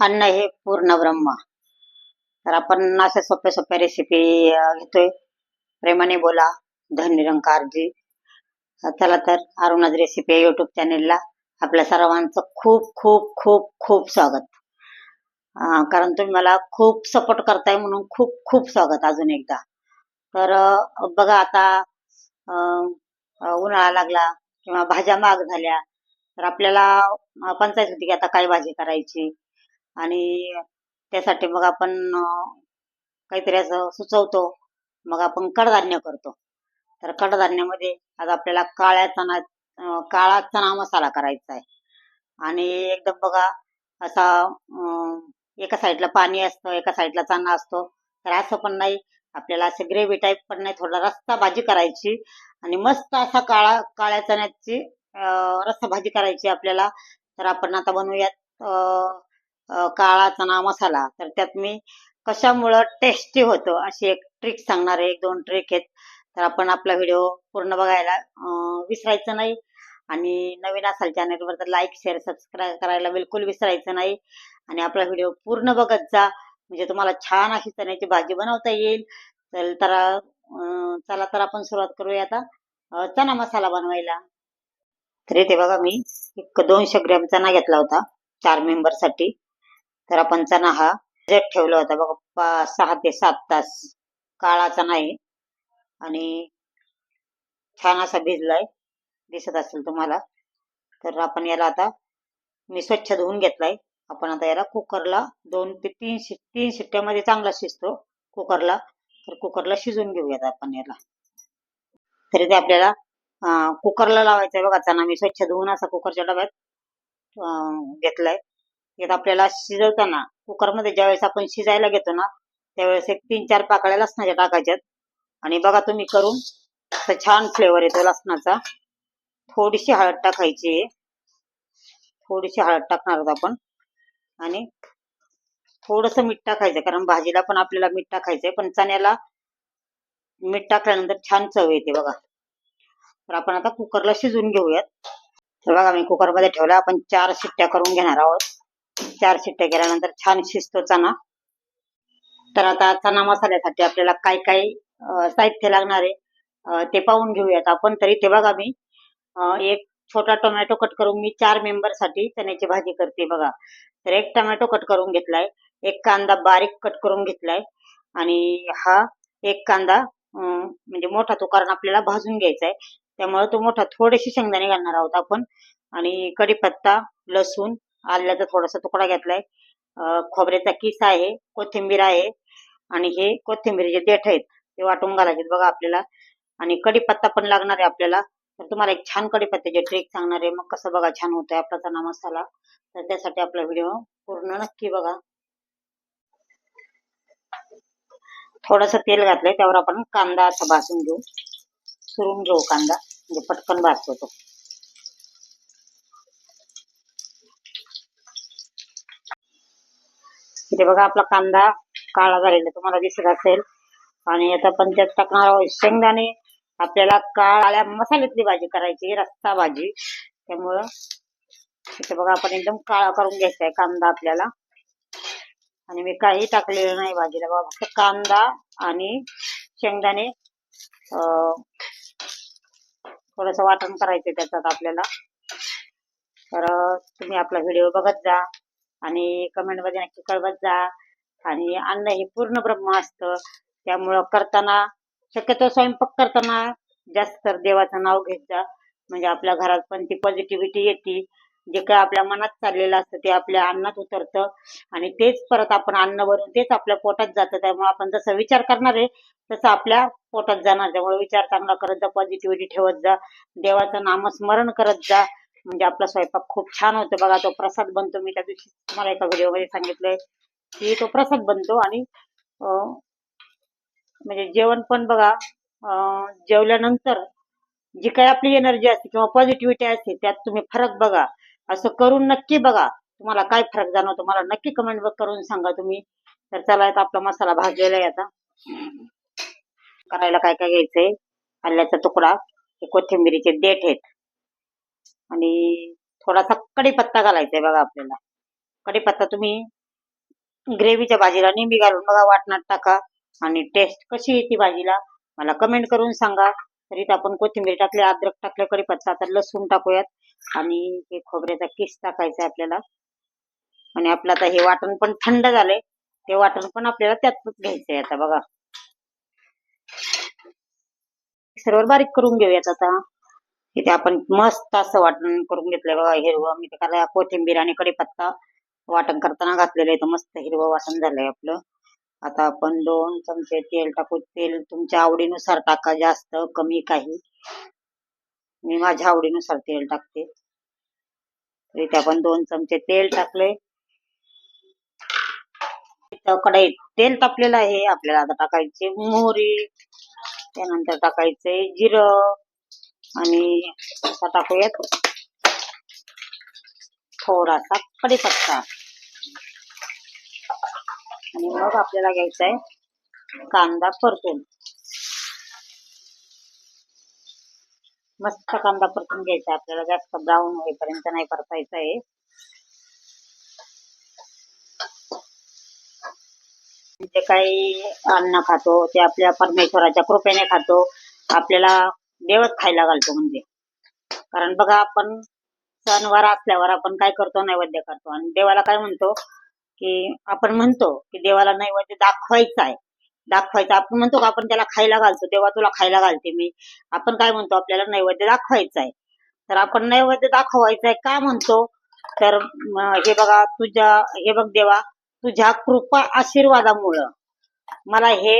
अन्न हे पूर्ण ब्रह्म. तर आपण अशा सोप्या सोप्या रेसिपी घेतोय. प्रेमाने बोला. धन निरंकारजी चला तर अरुणाज रेसिपी युट्यूब चॅनेलला आपल्या सर्वांचं खूप खूप खूप खूप स्वागत. कारण तुम्ही मला खूप सपोर्ट करताय म्हणून खूप खूप स्वागत अजून एकदा. तर बघा आता उन्हाळा लागला किंवा भाज्या महाग झाल्या तर आपल्याला पंचायत होती की आता काय भाजी करायची. आणि त्यासाठी मग आपण काहीतरी असं सुचवतो. मग आपण कडधान्य करतो. तर कडधान्यामध्ये आज आपल्याला काळ्या चणा काळा चणा मसाला करायचा आहे. आणि एकदम बघा असा एका साईडला पाणी असतं एका साईडला चणा असतो. तर असं पण नाही आपल्याला असं ग्रेव्ही टाईप पण नाही थोडा रस्ता भाजी करायची. आणि मस्त असा काळा काळ्या चण्याची अं, रस्सा भाजी करायची आपल्याला. तर आपण आता बनवूयात काळा चणा मसाला. तर त्यात मी कशामुळं टेस्टी होतो अशी एक ट्रिक सांगणार आहे एक दोन ट्रिक आहेत. तर आपण आपला व्हिडिओ पूर्ण बघायला विसरायचं नाही. आणि नवीन असाल चॅनलवर तर लाईक शेअर सबस्क्राईब करायला बिलकुल विसरायचं नाही. आणि आपला व्हिडिओ पूर्ण बघत जा. म्हणजे तुम्हाला छान अशी चण्याची भाजी बनवता येईल. तर तर चला तर आपण सुरुवात करूया आता. चना चणा मसाला बनवायला. तर इथे बघा मी एक दोनशे ग्रॅम चणा घेतला होता. चार मेंबरसाठी तर आपण चणा हा भिजत ठेवला होता. बघा पाच सहा ते सात तास काळा चणा आहे आणि छान असा भिजलाय. दिसत असेल तुम्हाला. तर आपण याला आता मी स्वच्छ धुवून घेतलाय. आपण आता याला कुकरला दोन ते तीन शि तीन शिट्ट्यामध्ये चांगला शिजतो कुकरला. तर कुकरला शिजून घेऊयात आपण याला. तरी ते आपल्याला कुकरला लावायचं आहे बघा चणा मी स्वच्छ धुवून असा कुकरच्या डब्यात घेतलाय. यात आपल्याला शिजवताना कुकरमध्ये ज्यावेळेस आपण शिजायला घेतो ना त्यावेळेस एक तीन चार पाकळ्या लसणाच्या टाकायच्यात. आणि बघा तुम्ही करून तर छान फ्लेवर येतो लसणाचा. थोडीशी हळद टाकायची. आहे. थोडीशी हळद टाकणार आहोत आपण. आणि थोडस मीठ टाकायचं कारण भाजीला पण आपल्याला मीठ टाकायचंय पण चण्याला मीठ टाकल्यानंतर छान चव येते बघा. तर आपण आता कुकरला शिजून घेऊयात. तर बघा मी कुकरमध्ये ठेवला आपण चार शिट्ट्या करून घेणार आहोत. चार शिट्ट्या केल्यानंतर छान शिजतो चणा. तर आता चणा मसाल्यासाठी आपल्याला काय काय साहित्य लागणार आहे ते पाहून घेऊयात आपण. तरी ते बघा मी एक छोटा टोमॅटो कट करून मी चार मेंबरसाठी चण्याची भाजी करते बघा. तर एक टोमॅटो कट करून घेतलाय एक कांदा बारीक कट करून घेतलाय आणि हा एक कांदा अं, म्हणजे मोठा तो कारण आपल्याला भाजून घ्यायचा आहे त्यामुळे तो मोठा थोडेसे शेंगदाणे घालणार आहोत आपण आणि कढीपत्ता लसूण आल्याचा थोडासा तुकडा घेतलाय. खोबऱ्याचा किस आहे कोथिंबीर आहे आणि हे कोथिंबीरचे देठ आहेत ते वाटून घालायचे बघा आपल्याला. आणि कडीपत्ता पण लागणार आहे आपल्याला. तर तुम्हाला एक छान कढीपत्त्याची ट्रिक सांगणार आहे. मग कसं बघा छान होतोय आपला चणा मसाला. तर त्यासाठी आपला व्हिडिओ पूर्ण नक्की बघा. थोडस तेल घातलंय त्यावर आपण कांदा असा भाजून घेऊ. सुरून घेऊ कांदा. म्हणजे पटकन भाजतो तो. इथे बघा आपला कांदा काळा झालेला तुम्हाला दिसत असेल. आणि आता पण त्यात टाकणार आहोत शेंगदाणे. आपल्याला काळ्या मसाल्यातली भाजी करायची रस्ता भाजी. त्यामुळं इथे बघा आपण एकदम काळा करून घ्यायचा आहे कांदा आपल्याला. आणि मी काही टाकलेलं नाही भाजीला बघा फक्त कांदा आणि शेंगदाणे अं, थोडस वाटण करायचं त्याच्यात आपल्याला. तर तुम्ही आपला व्हिडिओ बघत जा. आणि कमेंटमध्ये नक्की कळवत जा. आणि अन्न हे पूर्ण ब्रह्म असतं. त्यामुळं करताना शक्यतो स्वयंपाक करताना जास्त तर देवाचं नाव घेत जा. म्हणजे आपल्या घरात पण ती पॉझिटिव्हिटी येते. जे काय आपल्या मनात चाललेलं असतं ते आपल्या अन्नात उतरतं. आणि तेच परत आपण अन्न भरून तेच आपल्या पोटात जातं. त्यामुळे आपण जसं विचार करणार आहे तसं आपल्या पोटात जाणार. त्यामुळे विचार चांगला करत जा पॉझिटिव्हिटी ठेवत जा. देवाचं नामस्मरण करत जा. म्हणजे आपला स्वयंपाक खूप छान होतो. बघा तो प्रसाद बनतो. मी त्या दिवशी तुम्हाला एका व्हिडिओमध्ये सांगितलंय की तो प्रसाद बनतो आणि म्हणजे जेवण पण बघा जेवल्यानंतर जी काही आपली एनर्जी असते किंवा पॉझिटिव्हिटी असते त्यात तुम्ही फरक बघा. असं करून नक्की बघा. तुम्हाला काय फरक जाणवतो मला नक्की कमेंट करून सांगा तुम्ही. तर चला आता आपला मसाला भाजलेला आहे आता. करायला काय काय घ्यायचंय? आल्याचा तुकडा हे कोथिंबिरीचे देठ आहेत. आणि थोडासा कढीपत्ता घालायचा आहे बघा आपल्याला. कढीपत्ता तुम्ही ग्रेव्हीच्या भाजीला निंबी घालून बघा वाटणात टाका आणि टेस्ट कशी येते भाजीला मला कमेंट करून सांगा. तरी आपण कोथिंबीर टाकली अद्रक टाकलं कढीपत्ता आता लसूण टाकूयात. आणि हे खोबऱ्याचा किस टाकायचा आपल्याला. आणि आपलं आता हे वाटण पण थंड झालंय. ते वाटण पण आपल्याला त्यात घ्यायचंय आता बघा. सर्व बारीक करून घेऊयात आता. इथे आपण मस्त असं वाटण करून घेतलंय बघा हिरवं. मी त्याला कोथिंबीर आणि कढीपत्ता वाटण करताना घातलेलं आहे. तर मस्त हिरवं वाटण झालंय आपलं. आता आपण दोन चमचे तेल टाकू. तेल तुमच्या आवडीनुसार टाका जास्त कमी काही. मी माझ्या आवडीनुसार तेल टाकते. इथे आपण दोन चमचे तेल टाकले इथं कढईत तेल तापलेलं आहे. आपल्याला आता टाकायचे मोहरी. त्यानंतर टाकायचे जिरं. आणि आता टाकूयात थोडासा कडीपत्ता आणि मग आपल्याला घ्यायचा आहे कांदा परतून. मस्त कांदा परतून घ्यायचा आपल्याला जास्त ब्राऊन होईपर्यंत नाही परतायचा आहे. जे काही अन्न खातो ते आपल्या परमेश्वराच्या कृपेने खातो आपल्याला देवच खायला घालतो म्हणजे. कारण बघा आपण सणवार असल्यावर आपण काय करतो नैवेद्य करतो. आणि देवाला काय म्हणतो की आपण म्हणतो की देवाला नैवेद्य दाखवायचा आहे. दाखवायचा आपण म्हणतो का आपण त्याला खायला घालतो देवा तुला खायला घालते. मी आपण काय म्हणतो आपल्याला नैवेद्य दाखवायचा आहे. तर आपण नैवेद्य दाखवायचा आहे का म्हणतो? तर हे बघा तुझ्या हे बघ देवा तुझ्या कृपा आशीर्वादामुळं मला हे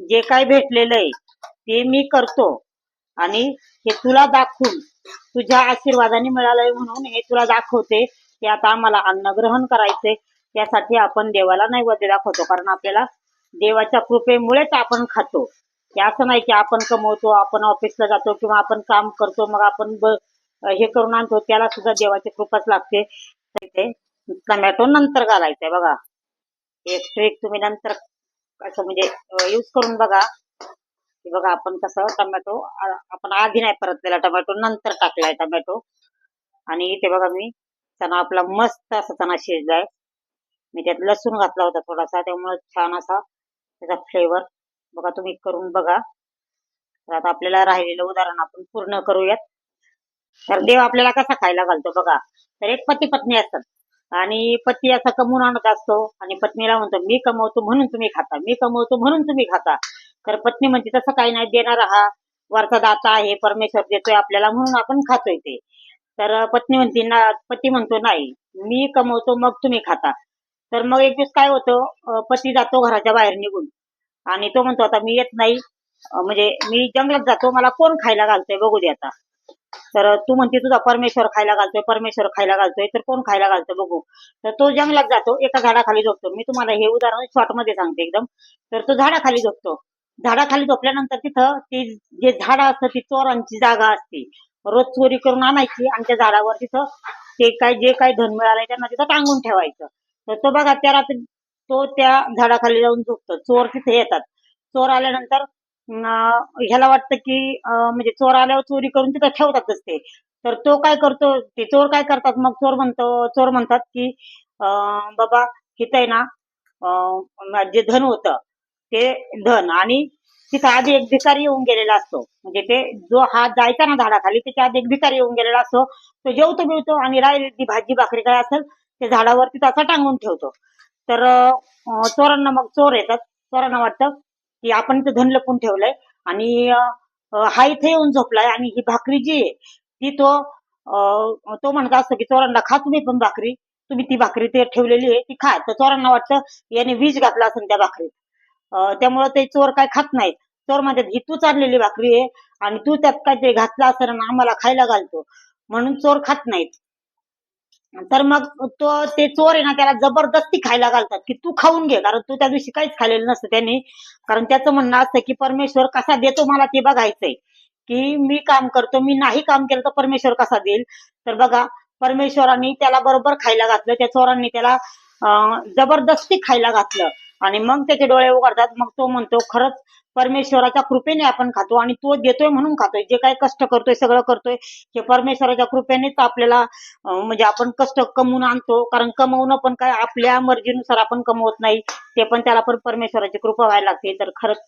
जे काय भेटलेलं आहे ते मी करतो. आणि हे तुला दाखवून तुझ्या आशीर्वादाने मिळालंय म्हणून हे तुला दाखवते. की आता आम्हाला अन्न ग्रहण करायचंय. त्यासाठी आपण देवाला नैवेद्य दाखवतो. कारण आपल्याला देवाच्या कृपेमुळेच आपण खातो. हे असं नाही की आपण कमवतो आपण ऑफिसला जातो किंवा आपण काम करतो मग आपण हे करून आणतो. त्याला सुद्धा देवाची कृपाच लागते. ते टमॅटो नंतर घालायचंय बघा. एक ट्रिक तुम्ही नंतर असं म्हणजे यूज करून बघा. की बघा आपण कसं टमॅटो आपण आधी नाही परतलेला टमॅटो नंतर टाकलाय टमॅटो. आणि इथे बघा मी चणा आपला मस्त असा चणा शिजलाय. मी त्यात लसूण घातला होता थोडासा त्यामुळे छान असा त्याचा फ्लेवर बघा तुम्ही करून बघा. तर आता आपल्याला राहिलेलं उदाहरण आपण पूर्ण करूयात. तर देव आपल्याला कसा खायला घालतो बघा. तर एक पती पत्नी असतात. आणि पती असा कमवून आणत असतो. आणि पत्नीला म्हणतो मी कमवतो म्हणून तुम्ही खाता मी कमवतो म्हणून तुम्ही खाता. तर पत्नी म्हणते तसं काही नाही देणार हा वरचा दाता आहे परमेश्वर देतोय आपल्याला म्हणून आपण खातोय ते. तर पत्नी म्हणते ना पती म्हणतो नाही मी कमवतो मग तुम्ही खाता. तर मग एक दिवस काय होतं पती जातो घराच्या बाहेर निघून. आणि तो म्हणतो आता मी येत नाही. म्हणजे मी जंगलात जातो मला कोण खायला घालतोय बघू दे आता. तर तू म्हणते तुझा परमेश्वर खायला घालतोय परमेश्वर खायला घालतोय तर कोण खायला घालतोय बघू. तर तो जंगलात जातो एका झाडाखाली झोपतो. मी तुम्हाला हे उदाहरण शॉर्टमध्ये सांगते एकदम. तर तो झाडाखाली झोपतो. झाडाखाली झोपल्यानंतर तिथं ते जे झाड असतं ती चोरांची जागा असते. रोज चोरी करून आणायची आणि त्या झाडावर तिथं ते काय जे काही धन मिळालंय त्यांना तिथं टांगून ठेवायचं. तर तो बघा त्या रात्री तो त्या झाडाखाली जाऊन झोपतो. चोर तिथे येतात. चोर आल्यानंतर ह्याला वाटतं की म्हणजे चोर आल्यावर चोरी करून तिथं ठेवतातच ते. तर तो काय करतो ते चोर काय करतात? मग चोर म्हणतो चोर म्हणतात की अं, बाबा तिथं आहे ना जे धन होतं ते धन. आणि तिथं आधी एक भिकारी येऊन गेलेला असतो. म्हणजे ते जो हा जायचा ना झाडाखाली त्याच्या आधी एक भिकारी येऊन गेलेला असतो. तो जेवतो बिवतो आणि राहिलेली ती भाजी भाकरी काय असेल ते झाडावरती असा टांगून ठेवतो. तर चोरांना मग चोर येतात. चोरांना वाटतं की आपण इथं धन लपून ठेवलंय. आणि हा इथे येऊन झोपलाय आणि ही भाकरी जी आहे ती तो तो म्हणत असतो की चोरांना खा तुम्ही पण भाकरी. तुम्ही ती भाकरी ते ठेवलेली आहे ती खा. तर चोरांना वाटतं याने विष घातला असेल त्या भाकरीत. त्यामुळे त्यामुळं ते चोर काय खात नाहीत. चोर म्हणतात ही तू चाललेली भाकरी आहे आणि तू त्यात काय ते घातलं असेल आणि आम्हाला खायला घालतो. म्हणून चोर खात नाहीत. तर मग तो ते चोर आहे ना त्याला जबरदस्ती खायला घालतात की तू खाऊन घे कारण तू त्या दिवशी काहीच खाल्लेलं नसतं त्याने. कारण त्याचं म्हणणं असतं की परमेश्वर कसा देतो मला ते बघायचंय. की मी काम करतो मी नाही काम केलं तर परमेश्वर कसा देईल? तर बघा परमेश्वरांनी त्याला बरोबर खायला घातलं त्या चोरांनी त्याला जबरदस्ती खायला घातलं. आणि मग त्याचे डोळे उघडतात मग तो म्हणतो खरंच परमेश्वराच्या कृपेने आपण खातो आणि तो देतोय म्हणून खातोय. जे काय कष्ट करतोय सगळं करतोय हे परमेश्वराच्या कृपेनेच आपल्याला म्हणजे आपण कष्ट कमवून आणतो. कारण कमवणं पण काय आपल्या मर्जीनुसार आपण कमवत नाही. ते पण त्याला पण परमेश्वराची कृपा व्हायला लागते. तर खरंच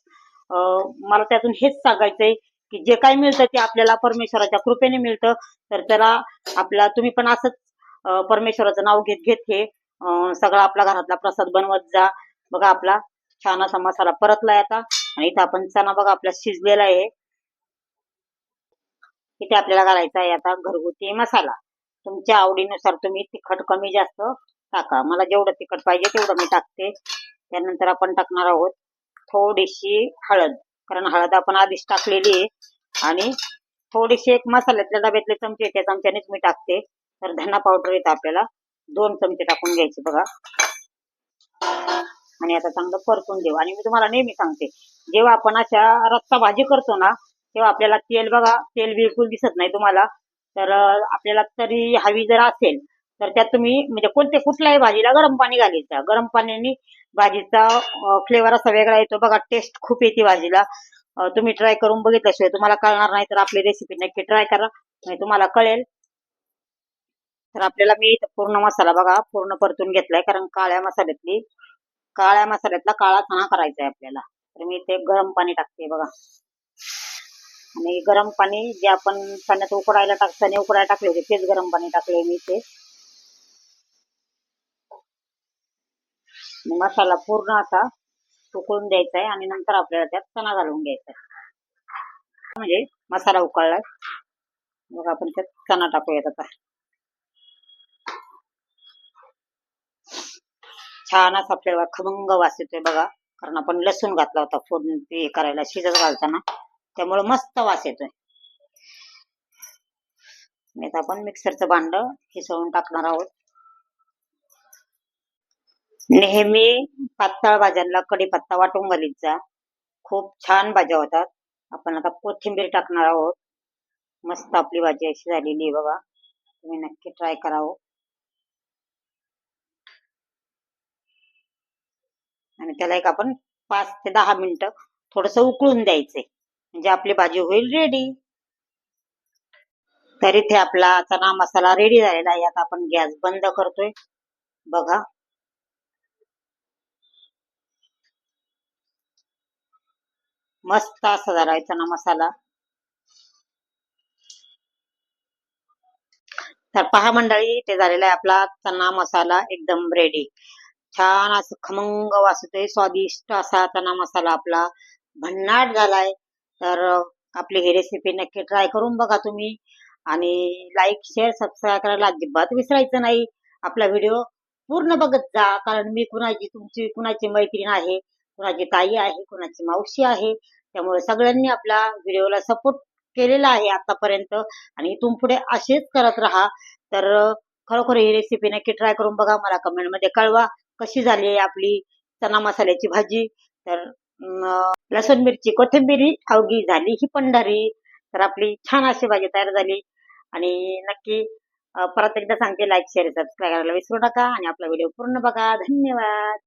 मला त्यातून हेच सांगायचंय की जे काही मिळतं ते आपल्याला परमेश्वराच्या कृपेने मिळतं. तर त्याला आपला तुम्ही पण असंच परमेश्वराचं नाव घेत घेत हे सगळा आपला घरातला प्रसाद बनवत जा. बघा आपला छान असा मसाला परतलाय आता. आणि इथं आपण चणा बघा आपला शिजलेला आहे. इथे आपल्याला घालायचा आहे आता घरगुती मसाला. तुमच्या आवडीनुसार तुम्ही तिखट कमी जास्त टाका. मला जेवढं तिखट पाहिजे तेवढं मी टाकते. त्यानंतर आपण टाकणार आहोत थोडीशी हळद. कारण हळद आपण आधीच टाकलेली आहे. आणि थोडीशी एक मसाल्यातल्या डब्यातले चमचे त्या चमच्यानेच मी टाकते. तर धना पावडर येतं आपल्याला. दोन चमचे टाकून घ्यायचे बघा. आणि आता चांगलं परतून देऊ आणि मी तुम्हाला नेहमी सांगते जेव्हा आपण अशा रस्सा भाजी करतो ना तेव्हा आपल्याला तेल बघा तेल बिलकुल दिसत नाही तुम्हाला. तर आपल्याला तरी हवी जर असेल तर त्यात तुम्ही म्हणजे कोणते कुठल्याही भाजीला गरम पाणी घालायचं. गरम पाण्याने भाजीचा फ्लेवर असा वेगळा येतो. बघा टेस्ट खूप येते भाजीला. तुम्ही ट्राय करून बघितल्याशिवाय तुम्हाला कळणार नाही तर आपली रेसिपी नक्की ट्राय करा. म्हणजे तुम्हाला कळेल. तर आपल्याला मी पूर्ण मसाला बघा पूर्ण परतून घेतलाय कारण काळ्या मसाल्यातली काळ्या मसाल्यातला काळा चणा करायचा आहे आपल्याला. तर मी ते गरम पाणी टाकते बघा. आणि गरम पाणी जे आपण पाण्यात उकडायला टाकताना उकडायला टाकले होते तेच गरम पाणी टाकले मी ते मसाला पूर्ण असा उकळून द्यायचा आहे आणि नंतर आपल्याला त्यात चणा घालून घ्यायचा आहे. म्हणजे मसाला उकळला. मग आपण त्यात चणा टाकूयात आता. छान असा आपल्याला खमंग वास येतोय बघा. कारण आपण लसूण घातला होता फोडणी हे करायला शिजत घालताना. त्यामुळे मस्त वास येतोय. नाही तर आपण मिक्सरचं भांड हिसळून टाकणार आहोत. नेहमी पातळ भाज्यांना कढीपत्ता वाटून घालीत जा खूप छान भाज्या होतात. आपण आता कोथिंबीर टाकणार आहोत. मस्त आपली भाजी अशी झालेली आहे बघा. तुम्ही नक्की ट्राय करावं. आणि त्याला एक आपण पाच ते दहा मिनिटं थोडस उकळून द्यायचे म्हणजे आपली भाजी होईल रेडी तर इथे आपला चणा मसाला रेडी झालेला आहे. आता आपण गॅस बंद करतोय. बघा. मस्त असा झालाय चणा मसाला. तर पहा मंडळी ते झालेला आहे आपला चणा मसाला एकदम रेडी छान असं खमंग वास येतोय स्वादिष्ट असा चणा मसाला आपला भन्नाट झालाय. तर आपली ही रेसिपी नक्की ट्राय करून बघा तुम्ही. आणि लाईक शेअर सबस्क्राईब करायला अजिबात विसरायचं नाही. आपला व्हिडिओ पूर्ण बघत जा. कारण मी कुणाची तुमची कुणाची मैत्रीण आहे कुणाची ताई आहे कुणाची मावशी आहे. त्यामुळे सगळ्यांनी आपल्या व्हिडिओला सपोर्ट केलेला आहे आतापर्यंत. आणि इथून पुढे असेच करत राहा. तर खरोखर ही रेसिपी नक्की ट्राय करून बघा. मला कमेंटमध्ये कळवा. कशी झाली आहे आपली चना मसाल्याची भाजी? तर लसूण मिरची कोथिंबीरी अवघी झाली ही पंढरी तर आपली छान अशी भाजी तयार झाली. आणि नक्की परत एकदा सांगते लाईक शेअर सबस्क्राईब करायला विसरू नका. आणि आपला व्हिडिओ पूर्ण बघा. धन्यवाद.